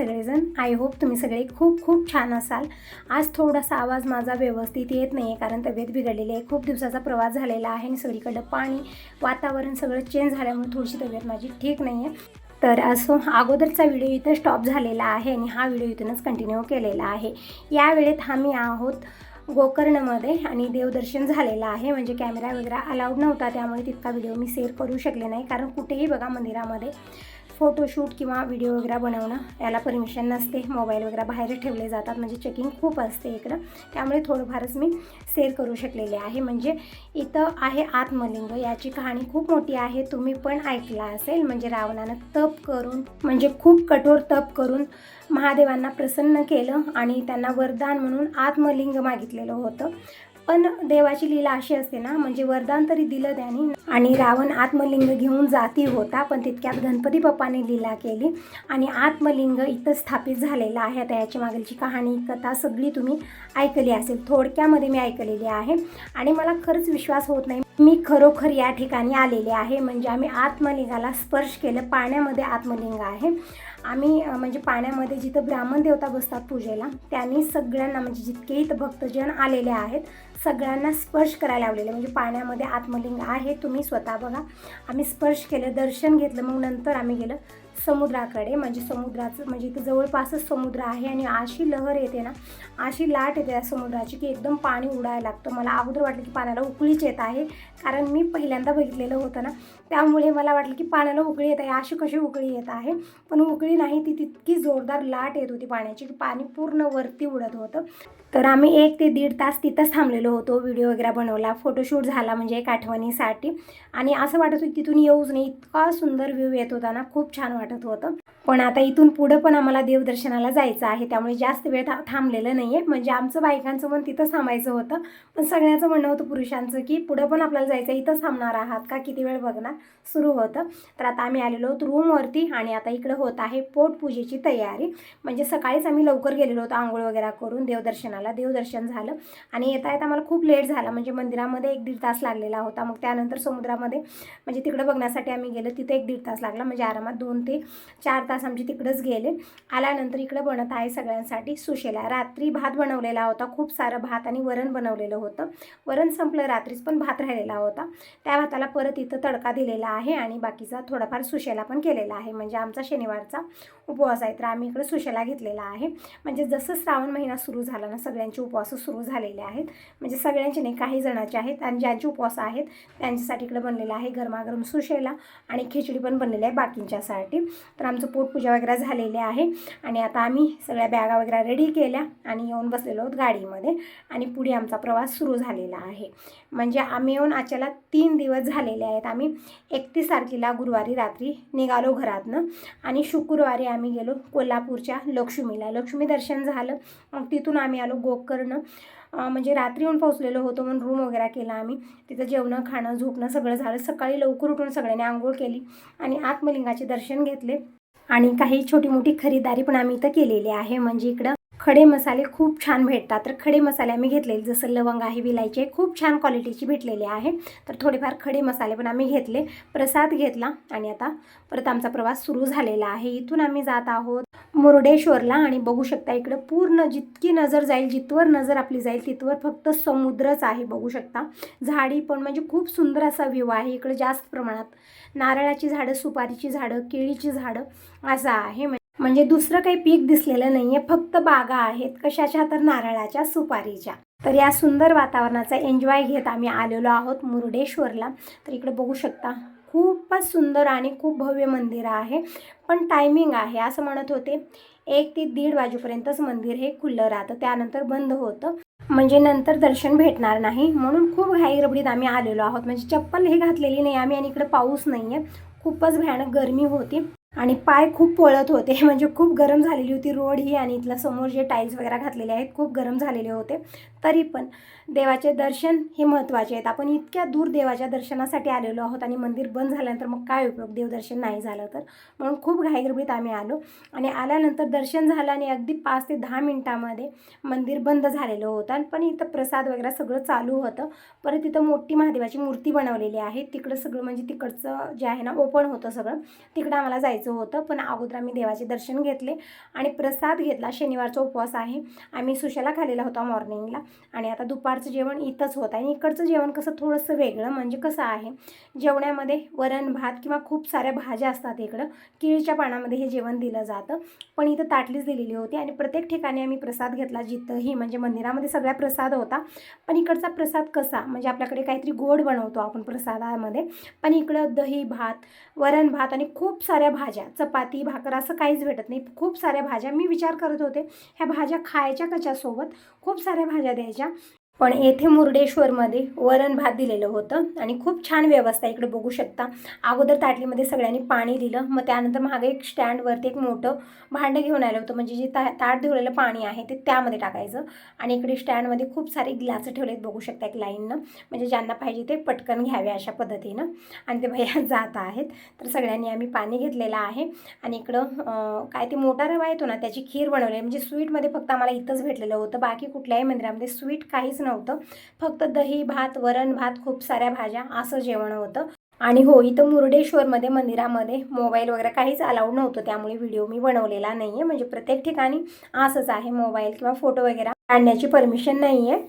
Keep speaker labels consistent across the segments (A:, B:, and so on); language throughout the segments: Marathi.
A: सगळेजण. आय होप तुम्ही सगळे खूप खूप छान असाल. आज थोडासा आवाज माझा व्यवस्थित येत नाही आहे कारण तब्येत बिघडलेली आहे. खूप दिवसाचा प्रवास झालेला आहे आणि सगळीकडं पाणी वातावरण सगळं चेंज झाल्यामुळे थोडीशी तब्येत माझी ठीक नाही आहे तर असो अगोदरचा व्हिडिओ इथं स्टॉप झालेला आहे आणि हा व्हिडिओ इथूनच कंटिन्यू केलेला आहे. या वेळेत आम्ही आहोत गोकर्णमध्ये आणि देवदर्शन झालेलं आहे. म्हणजे कॅमेरा वगैरे अलाउड नव्हता त्यामुळे तितका व्हिडिओ मी शेअर करू शकले नाही. कारण कुठेही बघा मंदिरामध्ये फोटोशूट किंवा व्हिडिओ वगैरे बनवणं याला परमिशन नसते. मोबाईल वगैरे बाहेर ठेवले जातात म्हणजे चेकिंग खूप असते इकडं. त्यामुळे थोडंफारच मी शेअर करू शकलेले आहे. म्हणजे इथं आहे आत्मलिंग. याची कहाणी खूप मोठी आहे. तुम्ही पण ऐकला असेल. म्हणजे रावणानं तप करून म्हणजे खूप कठोर तप करून महादेवांना प्रसन्न केलं आणि त्यांना वरदान म्हणून आत्मलिंग मागितलेलं होतं. पण देवाची लीला अशी असते ना म्हणजे वरदान तरी दिलं त्याने. आणि रावण आत्मलिंग घेऊन जाती होता पण तितक्यात गणपती बाप्पाने लीला केली. आणि आत्मलिंग इथं स्थापित झालेलं आहे. आता याच्या मागीलची कहाणी कथा सगळी तुम्ही ऐकली असेल. थोडक्यामध्ये मी ऐकलेली आहे. आणि मला खरंच विश्वास होत नाही. मी खरोखर या ठिकाणी आलेले आहे. म्हणजे आम्ही आत्मलिंगाला स्पर्श केलं. पाण्यामध्ये आत्मलिंग आहे. आम्ही म्हणजे पाण्यामध्ये जिथं ब्राह्मण देवता बसतात पूजेला त्यांनी सगळ्यांना म्हणजे जितके इथं भक्तजन आलेले आहेत सगळ्यांना स्पर्श करायला लावलेले. म्हणजे पाण्यामध्ये आत्मलिंग आहे तुम्ही स्वतः बघा. आम्ही स्पर्श केलं दर्शन घेतलं मग नंतर आम्ही गेलं. समुद्राकडे म्हणजे समुद्राचं म्हणजे इथं जवळपासच समुद्र आहे आणि अशी लहर येते ना अशी लाट येते त्या समुद्राची की एकदम पाणी उडायला लागतं. मला अगोदर वाटलं की पाण्याला उकळीच येत आहे कारण मी पहिल्यांदा बघितलेलं होतं ना. त्यामुळे मला वाटलं की पाण्याला उकळी येत आहे अशी कशी उकळी येत आहे? पण उकळी नाही ती तितकी जोरदार लाट येत होती पाण्याची की पाणी पूर्ण वरती उडत होतं. तर आम्ही एक ते दीड तास तिथंच थांबलेलो होतो व्हिडिओ वगैरे बनवला फोटोशूट झाला म्हणजे एक आठवणीसाठी. आणि असं वाटत होतं तिथून येऊच नाही इतका सुंदर व्ह्यू येत होता ना खूप छान वाटत वाटत होतं पण आता इथून पुढं पण आम्हाला देवदर्शनाला जायचं आहे त्यामुळे जास्त वेळ था थांबलेलं नाही आहे म्हणजे आमचं बायकांचं पण तिथंच थांबायचं होतं. पण सगळ्यांचं म्हणणं होतं पुरुषांचं की पुढं पण आपल्याला जायचं इथंच थांबणार आहात का? किती वेळ बघणार? सुरू होतं. तर आता आम्ही आलेलो आहोत रूमवरती आणि आता इकडं होत आहे पोटपूजेची तयारी. म्हणजे सकाळीच आम्ही लवकर गेलेलो होतो आंघोळ वगैरे करून देवदर्शनाला. देवदर्शन झालं आणि येता येता मला खूप लेट झाला. म्हणजे मंदिरामध्ये एक दीड तास लागलेला होता. मग त्यानंतर समुद्रामध्ये म्हणजे तिकडं बघण्यासाठी आम्ही गेलो. तिथे एक दीड तास लागला. म्हणजे आरामात दोन ते चार तास आमची तिकडंच गेले. आल्यानंतर इकडं बनत आहे सगळ्यांसाठी सुशेला. रात्री भात बनवलेला होता. खूप सारं भात आणि वरण बनवलेलं होतं. वरण संपलं रात्रीच पण भात राहिलेला होता. त्या भाताला परत इथं तडका दिलेला आहे आणि बाकीचा थोडाफार सुशेला पण केलेला आहे. म्हणजे आमचा शनिवारचा उपवास आहे. तर आम्ही इकडं सुशेला घेतलेला आहे. म्हणजे जसं श्रावण महिना सुरू झाला ना सगळ्यांचे उपवास सुरू झालेले आहेत. म्हणजे सगळ्यांचे नाही काही जणांचे आहेत. आणि ज्यांचे उपवास आहेत त्यांच्यासाठी इकडं बनलेला आहे गरमागरम सुशेला आणि खिचडी पण बनलेली आहे बाकींच्यासाठी. तर आमचं पोटपूजा वगैरे झालेली आहे. आणि आता आम्ही सगळ्या बॅगा वगैरे रेडी केल्या आणि येऊन बसलेलो आहोत गाडीमध्ये. आणि पुढे आमचा प्रवास सुरू झालेला आहे. म्हणजे आम्ही येऊन आच्याला तीन दिवस झालेले आहेत. आम्ही एकतीस तारखेला गुरुवारी रात्री निघालो घरातनं. आणि शुक्रवारी आम्ही गेलो कोल्हापूरच्या लक्ष्मीला. लक्ष्मी दर्शन झालं. मग तिथून आम्ही आलो गोकर्ण. म्हणजे रात्री येऊन पोहोचलेलो होतो म्हणून रूम वगैरे केला आम्ही. तिथं जेवणं खाणं झोपणं सगळं झालं. सकाळी लवकर उठून सगळ्यांनी आंघोळ केली. आणि आत्मलिंगाचे दर्शन घेतले. आणि काही छोटी मोठी खरीदारी पण आम्ही इथं केलेली आहे. म्हणजे इकडं खडे मसाले खूप छान भेटतात. तर खडे मसाले आम्ही घेतलेले जसं लवंग आहे विलायची आहे खूप छान क्वालिटीची भेटलेली आहे. तर थोडेफार खडे मसाले पण आम्ही घेतले प्रसाद घेतला आणि आता परत आमचा प्रवास सुरू झालेला आहे. इथून आम्ही जात आहोत मुर्डेश्वरला आणि बघू शकता इकडं पूर्ण जितकी नजर जाईल जिथवर नजर आपली जाईल तिथवर फक्त समुद्रच आहे बघू शकता. झाडी पण म्हणजे खूप सुंदर असा व्ह्यू आहे. इकडं जास्त प्रमाणात नारळाची झाडं सुपारीची झाडं केळीची झाडं असं आहे. म्हणजे दुसरं काही पीक दिसलेलं नाही आहे फक्त बागा आहेत. कशाच्या? तर नारळाच्या सुपारीच्या. तर या सुंदर वातावरणाचा एन्जॉय घेत आम्ही आलेलो आहोत मुर्डेश्वरला. तर इकडे बघू शकता. खूपच सुंदर आणि खूप भव्य मंदिर आहे. पण टायमिंग आहे. असं म्हणत होते एक ते दीड वाजेपर्यंतच मंदिर हे खुलं राहतं. त्यानंतर बंद होतं. म्हणजे नंतर दर्शन भेटणार नाही. म्हणून खूप घाई रबडीत आम्ही आलेलो आहोत. म्हणजे चप्पल हे घातलेली नाही आम्ही आणि इकडे पाऊस नाही आहे खूपच भयानक गरमी होती. आणि पाय खूप पळत होते. म्हणजे खूप गरम झालेली होती रोड ही आणि इथला समोर जे टाईल्स वगैरे घातलेले आहेत खूप गरम झालेले होते. तरी पण देवाचे दर्शन हे महत्त्वाचे आहेत. आपण इतक्या दूर देवाच्या दर्शनासाठी आलेलो आहोत आणि मंदिर बंद झाल्यानंतर मग काय उपयोग? देवदर्शन नाही झालं तर. म्हणून खूप घाईगडबडीत आम्ही आलो आणि आल्यानंतर दर्शन झालं आणि अगदी पाच ते दहा मिनटामध्ये मंदिर बंद झालेलं होतं आणि पण इथं प्रसाद वगैरे सगळं चालू होतं. परत इथं मोठी महादेवाची मूर्ती बनवलेली आहे. तिकडं सगळं म्हणजे तिकडचं जे आहे ना ओपन होतं सगळं तिकडं आम्हाला जायचं होतं. पण अगोदर आम्ही देवाचे दर्शन घेतले आणि प्रसाद घेतला. शनिवारचा उपवास आहे. आम्ही सुशाला खालेला होता मॉर्निंगला आणि आता दुपारचं जेवण इथंच होतं आणि इकडचं जेवण कसं थोडंसं वेगळं म्हणजे कसं आहे जेवणामध्ये वरण भात किंवा खूप साऱ्या भाज्या असतात इकडं. केळीच्या पानामध्ये हे जेवण दिलं जातं. पण इथं ताटलीच दिलेली होती आणि प्रत्येक ठिकाणी आम्ही प्रसाद घेतला जिथंही म्हणजे मंदिरामध्ये सगळ्या प्रसाद होता. पण इकडचा प्रसाद कसा म्हणजे आपल्याकडे काहीतरी गोड बनवतो आपण प्रसादामध्ये. पण इकडं दही भात वरण भात आणि खूप साऱ्या भाज्या चपाती भाकर असं काहीच भेटत नाही. खूप साऱ्या भाज्या मी विचार करत होते ह्या भाज्या खायच्या कशासोबत? खूप साऱ्या भाज्या vereceğim. पण येथे मुर्डेश्वरमध्ये वरण भात दिलेलं होतं आणि खूप छान व्यवस्था इकडे बघू शकता. अगोदर ताटलीमध्ये सगळ्यांनी पाणी दिलं. मग त्यानंतर मागे एक स्टँडवरती एक मोठं भांडं घेऊन आलं होतं. म्हणजे जे ता ताट धुवलेलं पाणी आहे ते त्यामध्ये टाकायचं. आणि इकडे स्टँडमध्ये खूप सारे ग्लास ठेवलेत. बघू शकता एक लाईननं म्हणजे ज्यांना पाहिजे ते पटकन घ्यावे अशा पद्धतीनं. आणि ते भैया जात आहेत. तर सगळ्यांनी आम्ही पाणी घेतलेलं आहे. आणि इकडं काय ते मोठा रवा येतो ना त्याची खीर बनवली आहे. म्हणजे स्वीटमध्ये फक्त आम्हाला इथंच भेटलेलं होतं. बाकी कुठल्याही मंदिरामध्ये स्वीट काहीच नव्हतं फक्त दही भात वरण भात खूप साऱ्या भाज्या असं जेवण होतं. आणि हो इथं मुर्डेश्वरमध्ये मंदिरामध्ये मोबाईल वगैरे काहीच अलाउड नव्हतं. त्यामुळे व्हिडिओ मी बनवलेला नाही आहे म्हणजे प्रत्येक ठिकाणी असंच आहे मोबाईल किंवा फोटो वगैरे काढण्याची परमिशन नाही आहे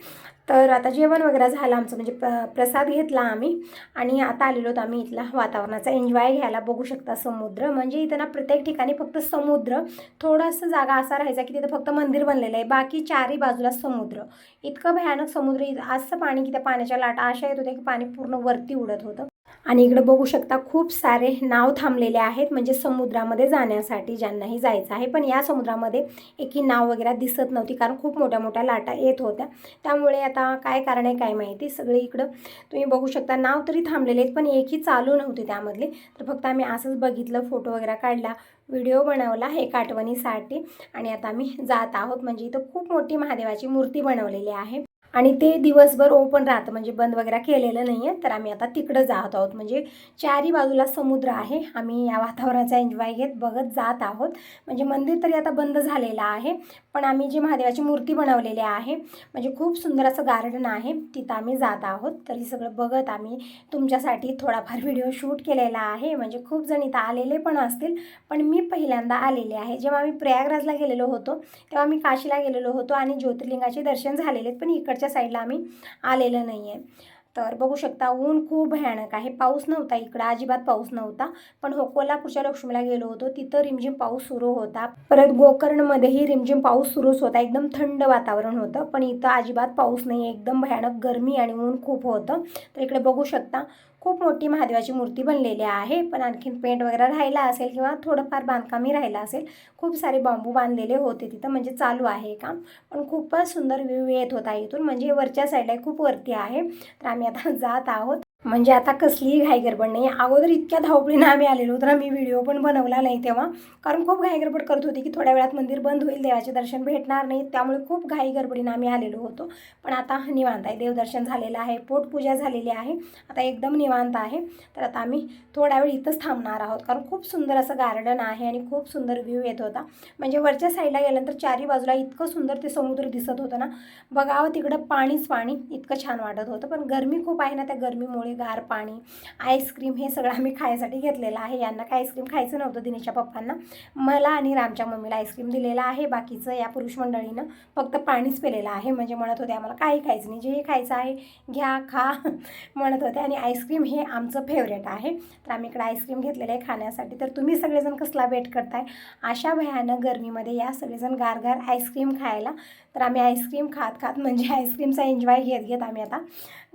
A: तर आता जेवण वगैरे झालं आमचं म्हणजे प्र प्रसाद घेतला आम्ही. आणि आता आलेलो होतो आम्ही इथला वातावरणाचा एन्जॉय घ्यायला. बघू शकता समुद्र. म्हणजे इथं ना प्रत्येक ठिकाणी फक्त समुद्र. थोडंसं जागा असा राहायचा की तिथं फक्त मंदिर बनलेलं आहे. बाकी चारही बाजूला समुद्र. इतकं भयानक समुद्र. इथं असं पाणी की त्या पाण्याच्या लाटा अशा येत होत्या की पाणी पूर्ण वरती उडत होतं. आणि इकडे बघू शकता खूप सारे नाव थांबलेले आहेत म्हणजे समुद्रामध्ये जाण्यासाठी ज्यांनाही जायचं आहे. पण या समुद्रामध्ये एकी नाव वगैरे दिसत नव्हती कारण खूप मोठ्या मोठ्या लाटा येत होत्या. त्यामुळे आता काय कारण आहे काय माहिती सगळे इकडं तुम्ही बघू शकता. नाव तरी थांबलेले आहेत पण एकही चालू नव्हती त्यामधले. तर फक्त आम्ही असंच बघितलं फोटो वगैरे काढला व्हिडिओ बनवला एक आठवणीसाठी आणि आता आम्ही जात आहोत म्हणजे इथं खूप मोठी महादेवाची मूर्ती बनवलेली आहे. आणि ते दिवसभर ओपन राहतं म्हणजे बंद वगैरे केलेलं नाही आहे तर आम्ही आता तिकडं जात आहोत. म्हणजे चारी बाजूला समुद्र आहे. आम्ही या वातावरणाचा एन्जॉय घेत बघत जात आहोत. म्हणजे मंदिर तरी आता बंद झालेलं आहे. पण आम्ही जी महादेवाची मूर्ती बनवलेली आहे म्हणजे खूप सुंदर असं गार्डन आहे तिथं आम्ही जात आहोत. तर हे सगळं बघत आम्ही तुमच्यासाठी थोडाफार व्हिडिओ शूट केलेला आहे. म्हणजे खूप जण इथं आलेले पण असतील. पण मी पहिल्यांदा आलेले आहे. जेव्हा आम्ही प्रयागराजला गेलेलो होतो तेव्हा मी काशीला गेलेलो होतो आणि ज्योतिर्लिंगाचे दर्शन झालेले आहेत. पण इकडच्या साईडला आम्ही आलेलं नाही आहे तर बघू शकता ऊन खूप भयानक आहे. पाऊस नव्हता इकडं अजिबात पाऊस नव्हता. पण हो कोल्हापूरच्या लक्ष्मीला गेलो होतो तिथं रिमझिम पाऊस सुरू होता. परत गोकर्णमध्येही रिमझिम पाऊस सुरूच होता. एकदम थंड वातावरण होतं. पण इथं अजिबात पाऊस नाही एकदम भयानक गरमी आणि ऊन खूप होतं. तर इकडे बघू शकता खूप मोठी महादेवाची मूर्ती बनलेली आहे पण आणखीन पेंट वगैरे राहिला असेल किंवा थोडंफार बांधकामही राहिलं असेल खूप सारे बांबू बांधलेले होते तिथं म्हणजे चालू आहे काम. पण खूपच सुंदर व्ह्यू येत होता इथून म्हणजे वरच्या साईडला खूप वरती आहे. तर आम्ही आता जात आहोत. म्हणजे आता कसलीही घाई गडबड नाही. अगोदर इतक्या धावपळीनं आम्ही आलेलो तर आम्ही व्हिडिओ पण बनवला नाही तेव्हा. कारण खूप घाई गडबड करत होती की थोड्या वेळात मंदिर बंद होईल देवाचे दर्शन भेटणार नाही. त्यामुळे खूप घाई गडबडीनं आम्ही आलेलो होतो. पण आता निवांत आहे. देवदर्शन झालेलं आहे पोटपूजा झालेली आहे. आता एकदम निवांत आहे. तर आता आम्ही थोड्या वेळ इथंच थांबणार आहोत. कारण खूप सुंदर असं गार्डन आहे आणि खूप सुंदर व्ह्यू येत होता. म्हणजे वरच्या साईडला गेल्यानंतर चारी बाजूला इतकं सुंदर ते समुद्र दिसत होतं ना. बघावं तिकडं पाणीच पाणी इतकं छान वाटत होतं. पण गरमी खूप आहे ना त्या गरमीमुळे गार पाणी आईस्क्रीम हे सगळं आम्ही खायसाठी घेतलेलं आहे. यांना काय आईस्क्रीम खायचं नव्हतं दिनेशच्या पप्पांना. मला आणि रामच्या मम्मीला आईस्क्रीम दिलेलं आहे. बाकीचं या पुरुष मंडळीनं फक्त पाणीच पिलेलं आहे. म्हणजे म्हणत होते आम्हाला काही खायचं नाही. जे खायचं आहे घ्या खा. म्हणत होते. आणि आईस्क्रीम हे आमचं फेवरेट आहे. तर आम्ही इकडे आईस्क्रीम घेतलेलं आहे खाण्यासाठी. तर तुम्ही सगळेजण कसला वेट करताय? अशा भयानक गरमीमध्ये या सगळेजण गारगार आईस्क्रीम खायला. तर आम्ही आईस्क्रीम खात खात म्हणजे आईस्क्रीमचा एन्जॉय घेत घेत आम्ही आता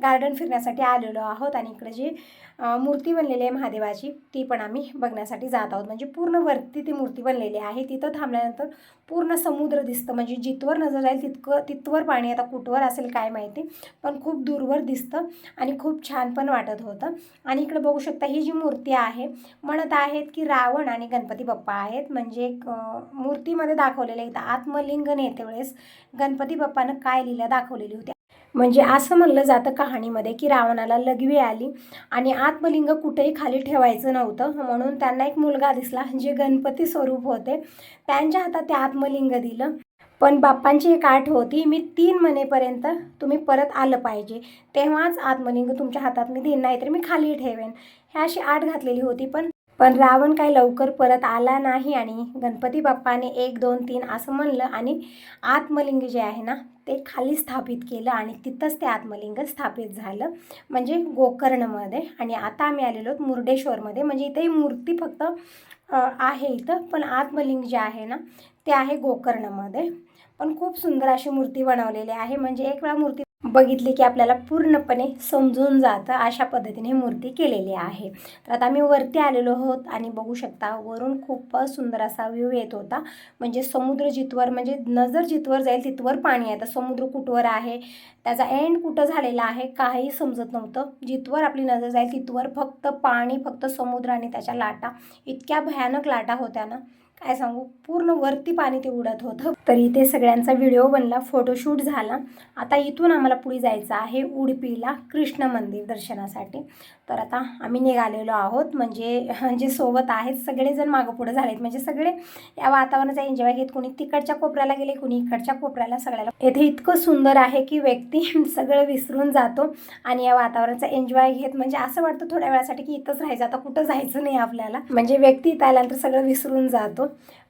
A: गार्डन फिरण्यासाठी आलेलो आहोत. आहोत आणि इकडे जी मूर्ती बनलेली आहे महादेवाची ती पण आम्ही बघण्यासाठी जात आहोत. म्हणजे पूर्ण वरती ती मूर्ती बनलेली आहे. तिथं थांबल्यानंतर पूर्ण समुद्र दिसतं. म्हणजे जिथवर नजर जाईल तितकं तिथवर पाणी आता कुठवर असेल काय माहिती पण खूप दूरवर दिसतं आणि खूप छान पण वाटत होतं. आणि इकडे बघू शकता ही जी मूर्ती आहे म्हणत आहेत की रावण आणि गणपती बाप्पा आहेत. म्हणजे एक मूर्तीमध्ये दाखवलेलं आहे. आत्मलिंग आत्मलिंगन वेळेस गणपती बाप्पानं काय लिहिलं दाखवलेली होती. म्हणजे असं म्हणलं जातं कहाणीमध्ये की रावणाला लघवी आली आणि आत्मलिंग कुठेही खाली ठेवायचं नव्हतं. म्हणून त्यांना एक मुलगा दिसला जे गणपती स्वरूप होते. त्यांच्या हातात ते आत्मलिंग दिलं. पण बाप्पांची एक आठ होती. मी तीन महिनेपर्यंत तुम्ही परत आलं पाहिजे. तेव्हाच आत्मलिंग तुमच्या हातात मी देईन. नाही तर मी खाली ठेवेन. हे अशी आठ घातलेली होती. पण पण रावण काय लवकर परत आला नाही आणि गणपती बाप्पाने एक दोन तीन असं म्हणलं आणि आत्मलिंग जे आहे ना ते खाली स्थापित केलं आणि तिथंच ते आत्मलिंग स्थापित झालं. म्हणजे गोकर्णमध्ये. आणि आता आम्ही आलेलो आहोत मुर्डेश्वरमध्ये. म्हणजे इथे मूर्ती फक्त आहे इथं पण आत्मलिंग जे आहे ना ते आहे गोकर्णमध्ये. पण खूप सुंदर अशी मूर्ती बनवलेली आहे. म्हणजे एक वेळा मूर्ती बघितली की आपल्याला पूर्णपणे समजून जातं अशा पद्धतीने मूर्ती केलेली आहे. तर आता आम्ही वरती आलेलो आहोत आणि बघू शकता वरून खूपच सुंदर असा व्ह्यू येत होता. म्हणजे समुद्र जिथवर म्हणजे नजर जिथवर जाईल तिथवर पाणी आहे. तर समुद्र कुठवर आहे? त्याचा एंड कुठं झालेला आहे? काही समजत नव्हतं. जिथवर आपली नजर जाईल तिथवर फक्त पाणी फक्त समुद्र आणि त्याच्या लाटा. इतक्या भयानक लाटा होत्या ना. काय सांगू? पूर्ण वरती पाणी ते उडत होतं. तर इथे सगळ्यांचा व्हिडिओ बनला फोटोशूट झाला. आता इथून आम्हाला पुढे जायचं आहे उडपीला कृष्ण मंदिर दर्शनासाठी. तर आता आम्ही निघालेलो आहोत. म्हणजे जे सोबत आहेत सगळेजण मागं पुढं झालेत. म्हणजे सगळे या वातावरणाचा एन्जॉय घेत. कोणी तिकडच्या कोपऱ्याला गेले कोणी इकडच्या कोपऱ्याला सगळ्याला. येथे इतकं सुंदर आहे की व्यक्ती सगळं विसरून जातो आणि या वातावरणाचा एन्जॉय घेत. म्हणजे असं वाटतं थोड्या वेळासाठी की इथंच राहायचं. आता कुठं जायचं नाही आपल्याला. म्हणजे व्यक्ती इथं आल्यानंतर सगळं विसरून जातो.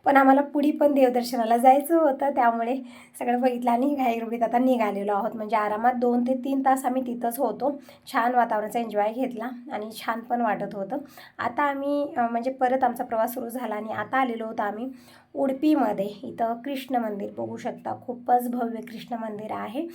A: पण आम्हाला पुढे पण देवदर्शनाला जायचं होतं. त्यामुळे सगळं बघितलं आणि घाईगडबडीत आता निघालेलो आहोत. म्हणजे आरामात दोन ते तीन तास आम्ही तिथंच होतो. छान वातावरणाचा एन्जॉय घेतला आणि छान पण वाटत होतं. आता आम्ही म्हणजे परत आमचा प्रवास सुरू झाला आणि आता आलेलो होतो आम्ही उडपीमध्ये. इथं कृष्ण मंदिर बघू शकता. खूपच भव्य कृष्ण मंदिर आहे.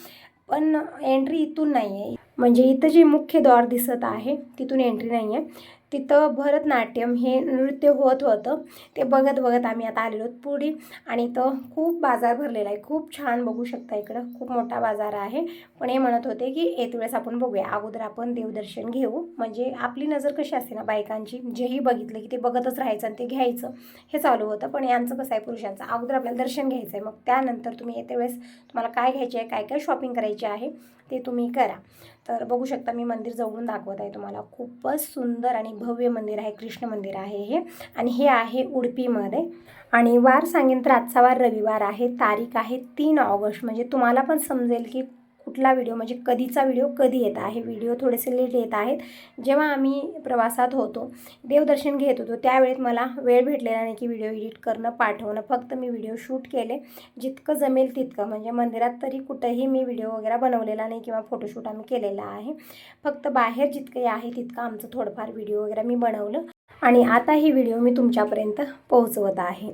A: पण एंट्री इथून नाही आहे म्हणजे इथं जे मुख्य द्वार दिसत आहे तिथून एंट्री नाही आहे तिथं भरतनाट्यम हे नृत्य होत होतं. ते बघत बघत आम्ही आता आलेलो आहोत पुढे. आणि इथं खूप बाजार भरलेला आहे. खूप छान बघू शकता इकडं. खूप मोठा बाजार आहे. पण हे म्हणत होते की येत वेळेस आपण बघूया. अगोदर आपण देवदर्शन घेऊ. म्हणजे आपली नजर कशी असते ना बायकांची? जेही बघितलं की ते बघतच राहायचं आणि ते घ्यायचं. हे चालू होतं. पण यांचं कसं आहे पुरुषांचं? अगोदर आपल्याला दर्शन घ्यायचं आहे. मग त्यानंतर तुम्ही येते वेळेस तुम्हाला काय घ्यायचे आहे? काय काय शॉपिंग करायची आहे? ते तुम्ही करा. तर बघू शकता मी मंदिर जवळून दाखवत आहे तुम्हाला. खूपच सुंदर आणि भव्य मंदिर आहे कृष्ण मंदिर आहे हे. आणि हे आहे उडपीमध्ये. आणि वार सांगेन तर आजचा वार रविवार आहे तारीख आहे तीन ऑगस्ट. म्हणजे तुम्हाला पण समजेल की कुठला व्हिडिओ म्हणजे कधीचा व्हिडिओ कधी येत आहे. व्हिडिओ थोडेसे लेट येत आहेत. जेव्हा आम्ही प्रवासात होतो देवदर्शन घेत होतो त्यावेळेत मला वेळ भेटलेला नाही की व्हिडिओ एडिट करणं पाठवणं. फक्त मी व्हिडिओ शूट केले. जितकं जमेल तितकं. म्हणजे मंदिरात तरी कुठंही मी व्हिडिओ वगैरे बनवलेला नाही किंवा फोटोशूट आम्ही केलेला आहे. फक्त बाहेर जितकं आहे तितकं आमचं थोडंफार व्हिडिओ वगैरे मी बनवलं. आणि आता ही व्हिडिओ मी तुमच्यापर्यंत पोहोचवत आहे.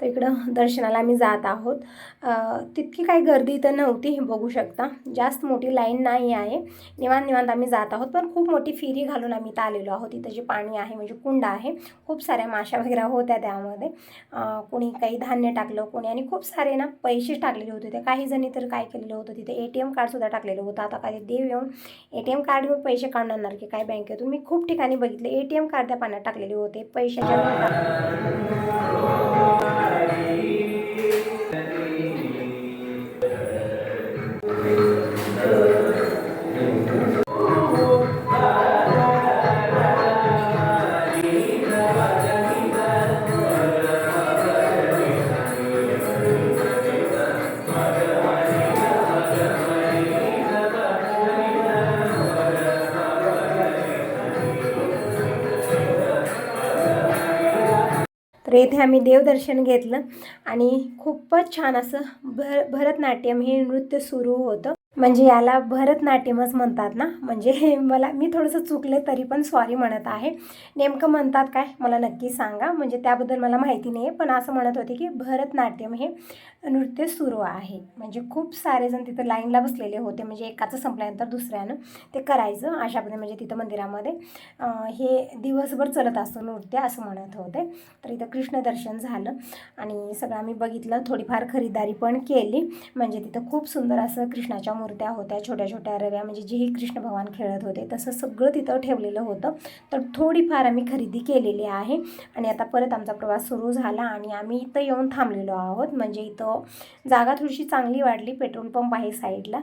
A: तर इकडं दर्शनाला आम्ही जात आहोत. तितकी काही गर्दी इथं नव्हती बघू शकता. जास्त मोठी लाईन नाही आहे. निवांत निवांत आम्ही जात आहोत पण खूप मोठी फेरी घालून आम्ही इथं आलेलो आहोत. इथं जे पाणी आहे म्हणजे कुंड आहे खूप साऱ्या माशा वगैरे होत्या त्यामध्ये. कोणी काही धान्य टाकलं कोणी आणि खूप सारे ना पैसे टाकलेले होते. ते काही जणी तर काय केलेलं होतं तिथे ए टी एम कार्डसुद्धा टाकलेलं होतं. आता काय देव येऊन ए टी एम कार्डवर पैसे काढणार की काय बँकेतून. मी खूप ठिकाणी बघितले ए टी एम कार्ड त्या पाण्यात टाकलेले होते. पैशाच्या العليم तर येथे आम्ही देवदर्शन घेतलं आणि खूपच छान असं भर भरतनाट्यम हे नृत्य सुरू होतं. म्हणजे याला भरतनाट्यमच म्हणतात ना? म्हणजे मला मी थोडंसं चुकले तरी पण सॉरी म्हणत आहे. नेमकं म्हणतात काय? मला नक्की सांगा. म्हणजे त्याबद्दल मला माहिती नाही आहे पण असं म्हणत होते की भरतनाट्यम हे नृत्य सुरू आहे. म्हणजे खूप सारे जण तिथं लाईनला बसलेले होते. म्हणजे एकाचं संपल्यानंतर दुसऱ्यानं ते करायचं. अशा पद्धतीने म्हणजे तिथं मंदिरामध्ये हे दिवसभर चलत असतं नृत्य असं म्हणत होते. तर इथं कृष्ण दर्शन झालं आणि सगळं आम्ही बघितलं. थोडीफार खरीदारी पण केली. म्हणजे तिथं खूप सुंदर असं कृष्णाच्या मूर्त्या होत्या. छोट्या छोट्या रव्या म्हणजे जेही कृष्ण भगवान खेळत होते तसं सगळं तिथं ठेवलेलं होतं. तर थोडीफार आम्ही खरेदी केलेली आहे. आणि आता परत आमचा प्रवास सुरू झाला आणि आम्ही इथं येऊन थांबलेलो आहोत. म्हणजे इथं जागा थोडीशी चांगली वाढली पेट्रोल पंप आहे साईडला.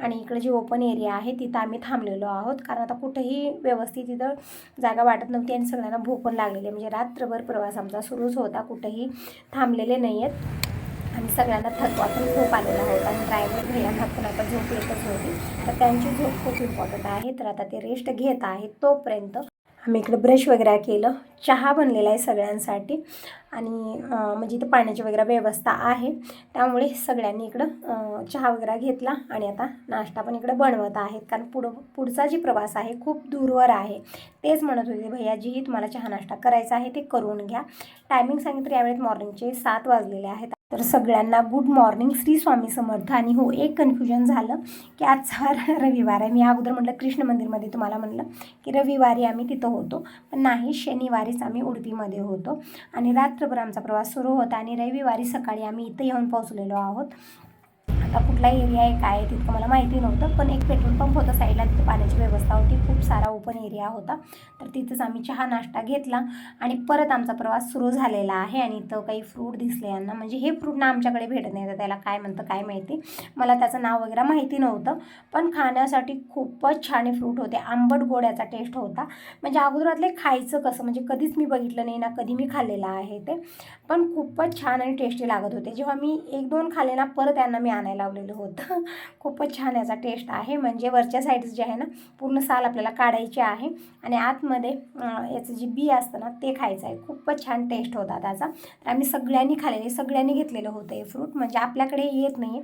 A: आणि इकडे जी ओपन एरिया आहे तिथं आम्ही थांबलेलो आहोत. कारण आता कुठंही व्यवस्थित तिथं जागा वाटत नव्हती आणि सगळ्यांना भूक पण लागलेली म्हणजे रात्रभर प्रवास आमचा सुरूच होता. कुठंही थांबलेले नाही आहेत आणि सगळ्यांना थकवा पण खूप आलेला होता आणि ड्रायव्हर भैयांना पण आता झोप येतच होती तर त्यांची झोप खूप इम्पॉर्टंट आहे. तर आता ते रेस्ट घेत आहेत तोपर्यंत. आम्ही इकडं ब्रश वगैरे केलं. चहा बनलेला आहे सगळ्यांसाठी. आणि म्हणजे इथं पाण्याची वगैरे व्यवस्था आहे. त्यामुळे सगळ्यांनी इकडं चहा वगैरे घेतला आणि आता नाश्ता पण इकडं बनवत आहेत. कारण पुढं पुढचा जी प्रवास आहे खूप दूरवर आहे. तेच म्हणत होते भैयाजीही तुम्हाला चहा नाश्ता करायचा आहे ते करून घ्या. टायमिंग सांगितलं यावेळेत मॉर्निंगचे सात वाजलेले आहेत. तर सगळ्यांना गुड मॉर्निंग श्री स्वामी समर्थ. आणि हो एक कन्फ्युजन झालं की आज आजचा रविवार आहे. मी अगोदर म्हटलं कृष्ण मंदिरमध्ये तुम्हाला म्हणलं की रविवारी आम्ही तिथं होतो. पण नाही शनिवारीच आम्ही उडपीमध्ये होतो. आणि रात्रभर आमचा प्रवास सुरू होता आणि रविवारी सकाळी आम्ही इथं येऊन पोहोचलेलो आहोत. आता कुठला एरिया आहे काय आहे तितकं मला माहिती नव्हतं. पण एक पेट्रोल पंप होता साईडला तिथं पाण्याची व्यवस्था होती. खूप सारा ओपन एरिया होता. तर तिथंच आम्ही चहा नाश्ता घेतला आणि परत आमचा प्रवास सुरू झालेला आहे. आणि इथं काही फ्रूट दिसले यांना. म्हणजे हे फ्रूट ना आमच्याकडे भेटत नाही तर त्याला काय म्हणतं काय माहिती. मला त्याचं नाव वगैरे माहिती नव्हतं. पण खाण्यासाठी खूपच छान फ्रूट होते. आंबट गोड्याचा टेस्ट होता. म्हणजे अगोदरातले खायचं कसं? म्हणजे कधीच मी बघितलं नाही ना कधी मी खाल्लेलं आहे ते. पण खूपच छान आणि टेस्टी लागत होते. जेव्हा मी एक दोन खाल्ले ना परत त्यांना मी आणायला लावलेलं होतं. खूपच छान याचा टेस्ट आहे. म्हणजे वरच्या साईड्स जे आहे ना पूर्ण साल आपल्याला काढायची आहे. आणि आतमध्ये याचं जे बी असतं ना ते खायचं आहे. खूपच छान टेस्ट होता त्याचा. तर आम्ही सगळ्यांनी खाल्लेले सगळ्यांनी घेतलेलं होतं हे फ्रूट म्हणजे आपल्याकडे येत नाही